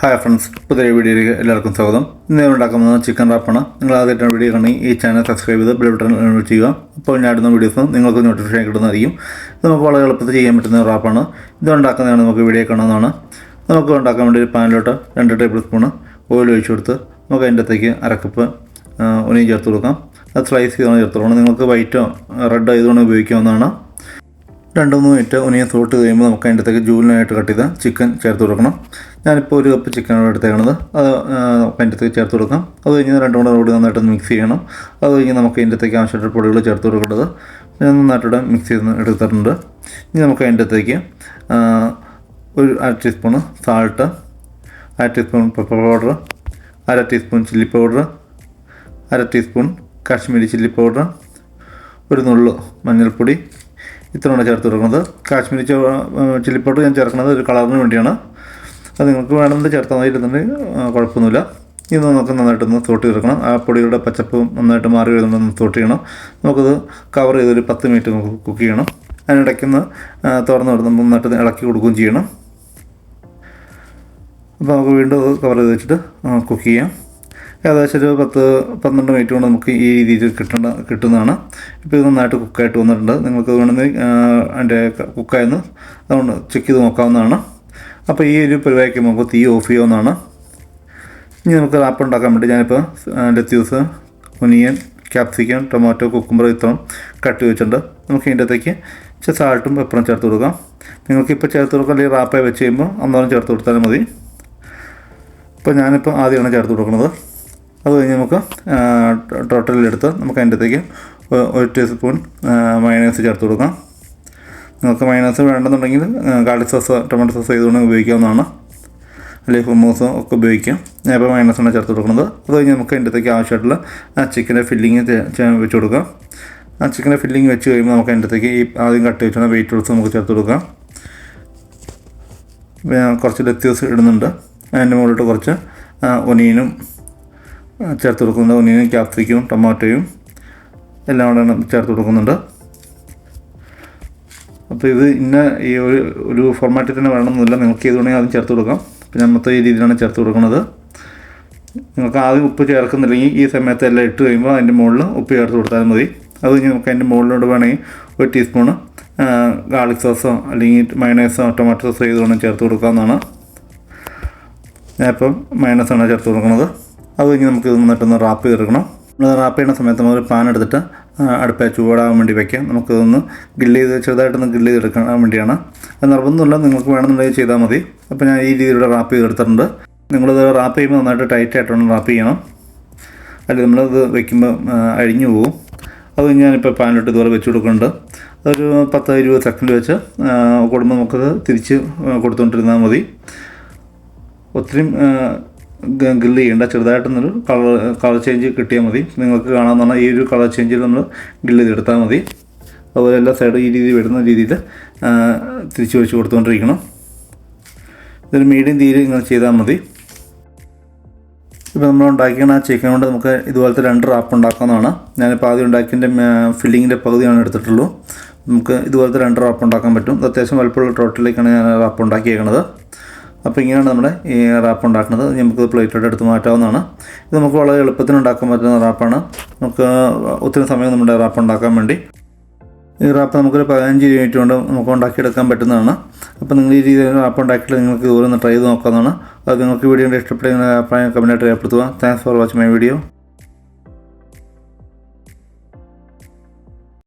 Hi friends പുതിയ വീഡിയോയിലേക്ക് എല്ലാവർക്കും സ്വാഗതം. ഇന്ന് ഉണ്ടാക്കുന്നത് ചിക്കൻ റാപ്പാണ് നിങ്ങൾ ആദ്യമായിട്ട് വീഡിയോ കാണി ഈ ചാനൽ സബ്സ്ക്രൈബ് ചെയ്ത് ബെൽ ബട്ടൺ ചെയ്യുക. അപ്പോൾ ഞാൻ ഇടുന്ന വീഡിയോസ് നിങ്ങൾക്ക് നോട്ടിഫിക്കേഷൻ കിട്ടുന്നതായിരിക്കും. ഇത് നമുക്ക് വളരെ എളുപ്പത്തിൽ ചെയ്യാൻ പറ്റുന്ന റാപ്പാണ് ഇത് ഉണ്ടാക്കുന്നതാണ് നമുക്ക് വീഡിയോ കാണുന്നതാണ് നമുക്ക് ഉണ്ടാക്കാൻ വേണ്ടി ഒരു പാനിലോട്ട് രണ്ട് ടേബിൾ സ്പൂൺ ഓയിൽ ഒഴിച്ചു കൊടുത്ത് നമുക്ക് അതിന്റെ അകത്തേക്ക് അരക്കപ്പ് ഒനിയും ചേർത്ത് കൊടുക്കാം. അത് സ്ലൈസ് ചെയ്താണ് ചേർത്ത് കൊടുക്കണം. നിങ്ങൾക്ക് വൈറ്റോ റെഡോ ഇതുകൊണ്ട് ഉപയോഗിക്കാവുന്നതാണ്. രണ്ട് മൂന്ന് മിനിറ്റ് ഒനിയൻ സോട്ട് കഴിയുമ്പോൾ നമുക്ക് അതിന്റെ അകത്തേക്ക് ജൂലിനായിട്ട് കട്ട് ചെയ്ത ചിക്കൻ ചേർത്ത് കൊടുക്കണം. ഞാനിപ്പോൾ ഒരു കപ്പ് ചിക്കനാണ് എടുത്തേക്കണത്. അത് അതിന്റെ അകത്ത് ചേർത്ത് കൊടുക്കാം. അത് കഴിഞ്ഞ് രണ്ട് മൂന്ന് കൂടി നന്നായിട്ടൊന്ന് മിക്സ് ചെയ്യണം. അത് കഴിഞ്ഞ് നമുക്ക് അതിന്റെ അകത്തേക്ക് ആവശ്യമായിട്ട് പൊടികൾ ചേർത്ത് കൊടുക്കേണ്ടത് ഞാൻ നന്നായിട്ട് മിക്സ് ചെയ്ത് എടുത്തിട്ടുണ്ട്. ഇനി നമുക്ക് അതിന്റെ അകത്തേക്ക് ഒരു അര ടീസ്പൂൺ സാൾട്ട് അര ടീസ്പൂൺ പെപ്പർ പൗഡർ അര ടീസ്പൂൺ ചില്ലി പൗഡർ അര ടീസ്പൂൺ കാശ്മീരി ചില്ലി പൗഡർ ഒരു നുള്ളു മഞ്ഞൾപ്പൊടി. ഇത്രയാണ് ചേർത്ത് കൊടുക്കുന്നത്. കാശ്മീരി ചില്ലി പൗഡർ ഞാൻ ചേർക്കുന്നത് ഒരു കളറിന് വേണ്ടിയാണ്. അത് നിങ്ങൾക്ക് വേണമെന്ന് ചേർത്താൽ മതി ഇരുന്നുണ്ടെങ്കിൽ കുഴപ്പമൊന്നുമില്ല. ഇത് നമുക്ക് നന്നായിട്ടൊന്ന് തോട്ടി തീർക്കണം ആ പൊടിയുടെ പച്ചപ്പ് നന്നായിട്ട് മാറി വരുന്നുണ്ടെന്ന് തോട്ടി ചെയ്യണം. നമുക്കത് കവർ ചെയ്തൊരു പത്ത് മിനിറ്റ് നമുക്ക് കുക്ക് ചെയ്യണം. അതിനിടയ്ക്കൊന്ന് തുറന്ന് വിടുന്ന നന്നായിട്ട് ഇളക്കി കൊടുക്കുകയും ചെയ്യണം. അപ്പോൾ നമുക്ക് വീണ്ടും അത് കവർ ചെയ്ത് വെച്ചിട്ട് കുക്ക് ചെയ്യാം. ഏകദേശം ഒരു പത്ത് പന്ത്രണ്ട് മിനിറ്റ് കൊണ്ട് നമുക്ക് ഈ രീതിയിൽ കിട്ടേണ്ട കിട്ടുന്നതാണ്. ഇപ്പോൾ ഇത് നന്നായിട്ട് കുക്കായിട്ട് വന്നിട്ടുണ്ട്. നിങ്ങൾക്ക് വേണമെങ്കിൽ അതിന്റെ കുക്കായെന്ന് അതുകൊണ്ട് ചെക്ക് ചെയ്ത് നോക്കാവുന്നതാണ്. അപ്പോൾ ഈ ഒരു പരിപാടിക്ക് നമുക്ക് തീ ഓഫ് ചെയ്യാവുന്നതാണ് ഇനി നമുക്ക് റാപ്പ് ഉണ്ടാക്കാൻ വേണ്ടി ഞാനിപ്പോൾ lettuce onion capsicum tomato cucumber ഇത്രയും കട്ട് ചെയ്തിട്ടുണ്ട് നമുക്ക് ഇതിന്റെ അകത്തേക്ക് ഇച്ചിരി സാൾട്ടും പെപ്പറും ചേർത്ത് കൊടുക്കാം. നിങ്ങൾക്ക് ഇപ്പോൾ ചേർത്ത് കൊടുക്കാം അല്ലെങ്കിൽ റാപ്പായി വെച്ച് കഴിയുമ്പോൾ അന്നേരം ചേർത്ത് കൊടുത്താലും മതി. ഇപ്പോൾ ഞാനിപ്പോൾ ആദ്യമാണ് ചേർത്ത് കൊടുക്കുന്നത്. അത് കഴിഞ്ഞ് നമുക്ക് ടോട്ടലിലെടുത്ത് നമുക്ക് അതിന്റെ അകത്തേക്ക് ഒരു ടീസ്പൂൺ മയണൈസ് ചേർത്ത് കൊടുക്കാം. നിങ്ങൾക്ക് മൈനസ് വേണ്ടെന്നുണ്ടെങ്കിൽ ഗാർലിക് സോസ് ടൊമാറ്റോ സോസ് ചെയ്തുകൊണ്ട് ഉപയോഗിക്കാവുന്നതാണ്. അല്ലെങ്കിൽ ഹുമൂസോ ഒക്കെ ഉപയോഗിക്കാം. ഞാൻ ഇപ്പോൾ ആണ് ചേർത്ത് കൊടുക്കുന്നത്. അത് കഴിഞ്ഞ് നമുക്ക് അതിന്റെ അകത്തേക്ക് ആവശ്യമായിട്ടുള്ള ആ ചിക്കന്റെ ഫില്ലിങ് വെച്ച് കൊടുക്കാം. ആ ചിക്കന്റെ ഫില്ലിങ് വെച്ച് കഴിയുമ്പോൾ നമുക്ക് അതിന്റെ അകത്തേക്ക് ഈ ആദ്യം കട്ട് വെച്ചുള്ള ഉൾസ് നമുക്ക് ചേർത്ത് കൊടുക്കാം. കുറച്ച് ലെത്യൂസ് ഇടുന്നുണ്ട്. അതിന്റെ മുകളിലോട്ട് കുറച്ച് ഒനിയനും ചേർത്ത് കൊടുക്കുന്നുണ്ട്. ഒനിയനും ക്യാപ്സിക്കും ടൊമാറ്റോയും എല്ലാം കൂടെ ചേർത്ത് കൊടുക്കുന്നുണ്ട്. അപ്പോൾ ഇത് ഇന്ന ഈ ഒരു ഒരു ഫോർമാറ്റിൽ തന്നെ വേണമെന്നില്ല. നിങ്ങൾക്ക് ഏത് വേണമെങ്കിൽ അതും ചേർത്ത് കൊടുക്കാം. അപ്പോൾ ഞാൻ മൊത്തം ഈ രീതിയിലാണ് ചേർത്ത് കൊടുക്കുന്നത് നിങ്ങൾക്ക് ആദ്യം ഉപ്പ് ചേർക്കുന്നില്ലെങ്കിൽ ഈ സമയത്ത് എല്ലാം ഇട്ട് കഴിയുമ്പോൾ അതിന്റെ മുകളിൽ ഉപ്പ് ചേർത്ത് കൊടുത്താൽ മതി. അത് കഴിഞ്ഞ് നമുക്ക് അതിന്റെ മുകളിലോട്ട് വേണമെങ്കിൽ ഒരു ടീസ്പൂണ് ഗാർലിക് സോസോ അല്ലെങ്കിൽ മയണൈസോ ടൊമാറ്റോ സോസോ ഇത് വേണം ചേർത്ത് കൊടുക്കാവുന്നതാണ്. ഞാനിപ്പം മയണൈസാണ് ചേർത്ത് കൊടുക്കുന്നത് അത് കഴിഞ്ഞ് നമുക്ക് ഇത് നന്നായിട്ടൊന്ന് റാപ്പ് ചെയ്തെടുക്കണം. റാപ്പ് ചെയ്യുന്ന സമയത്ത് നമ്മൾ പാൻ എടുത്തിട്ട് അടുപ്പ ചൂടാകാൻ വേണ്ടി വയ്ക്കാം നമുക്കതൊന്ന് ഗ്രില്ല് ചെയ്ത് ചെറുതായിട്ടൊന്ന് ഗ്രില്ല് ചെയ്തെടുക്കാൻ വേണ്ടിയാണ്. അത് നിർബന്ധമില്ല. നിങ്ങൾക്ക് വേണമെന്നുണ്ടെങ്കിൽ ചെയ്താൽ മതി. അപ്പോൾ ഞാൻ ഈ രീതിയിലൂടെ റാപ്പ് ചെയ്തെടുത്തിട്ടുണ്ട്. നിങ്ങളിത് റാപ്പ് ചെയ്യുമ്പോൾ നന്നായിട്ട് ടൈറ്റ് ആയിട്ടാണ് റാപ്പ് ചെയ്യണം. അല്ലെങ്കിൽ നമ്മളിത് വെക്കുമ്പോൾ ആ, അഴിഞ്ഞു പോകും. അത് ഞാനിപ്പോൾ പാനിലിട്ട് ഇതുപോലെ വെച്ച് കൊടുക്കുന്നുണ്ട്. അതൊരു പത്ത് ഇരുപത് സെക്കൻഡ് വെച്ച് കൊടുമ്പോൾ നമുക്കത് തിരിച്ച് കൊടുത്തുകൊണ്ടിരുന്നാൽ മതി. ഒത്തിരി ഗില്ല് ചെയ്യേണ്ട ചെറുതായിട്ടൊന്നൊരു കളർ കളർ ചേഞ്ച് കിട്ടിയാൽ മതി. നിങ്ങൾക്ക് കാണാമെന്നാണ് ഈ ഒരു കളർ ചേഞ്ചിൽ നമ്മൾ ഗില്ല് ചെയ്തെടുത്താൽ മതി. അതുപോലെ എല്ലാ സൈഡും ഈ രീതിയിൽ വരുന്ന രീതിയിൽ തിരിച്ചു വെച്ച് കൊടുത്തുകൊണ്ടിരിക്കണം ഇതൊരു മീഡിയം തീരെ ഇങ്ങനെ ചെയ്താൽ മതി. ഇപ്പോൾ നമ്മൾ ഉണ്ടാക്കിയ ആ ചിക്കൻ കൊണ്ട് നമുക്ക് ഇതുപോലത്തെ രണ്ട് റാപ്പ് ഉണ്ടാക്കാവുന്നതാണ്. ഞാനിപ്പോൾ ആദ്യം ഉണ്ടാക്കിയതിന്റെ ഫില്ലിങ്ങിന്റെ പകുതിയാണ് എടുത്തിട്ടുള്ളൂ. നമുക്ക് ഇതുപോലത്തെ രണ്ട് റാപ്പ് ഉണ്ടാക്കാൻ പറ്റും. അത്യാവശ്യം വലുപ്പമുള്ള ടോട്ടലിലേക്കാണ് ഞാൻ റാപ്പ് ഉണ്ടാക്കിയേക്കുന്നത് അപ്പോൾ ഇങ്ങനെയാണ് നമ്മുടെ ഈ റാപ്പ് ഉണ്ടാക്കുന്നത്. നമുക്ക് പ്ലേറ്റിലോട്ട് എടുത്ത് മാറ്റാവുന്നതാണ്. ഇത് നമുക്ക് വളരെ എളുപ്പത്തിൽ ഉണ്ടാക്കാൻ പറ്റുന്ന റാപ്പാണ് നമുക്ക് ഒത്തിരി സമയം നമ്മുടെ റാപ്പ് ഉണ്ടാക്കാൻ വേണ്ടി. ഈ റാപ്പ് നമുക്കൊരു പതിനഞ്ച് മിനിറ്റ് കൊണ്ട് നമുക്ക് ഉണ്ടാക്കിയെടുക്കാൻ പറ്റുന്നതാണ്. അപ്പോൾ നിങ്ങൾ ഈ രീതിയിൽ റാപ്പ് ഉണ്ടാക്കിയിട്ട് നിങ്ങൾക്ക് ഇതുപോലെ ഒന്ന് ട്രൈ ചെയ്ത് നോക്കാവുന്നതാണ്. അത് നിങ്ങൾക്ക് വീഡിയോ ഇഷ്ടപ്പെട്ടെങ്കിൽ അഭിപ്രായം കമന്റായിട്ട് രേഖപ്പെടുത്തുക. Thanks for watching my video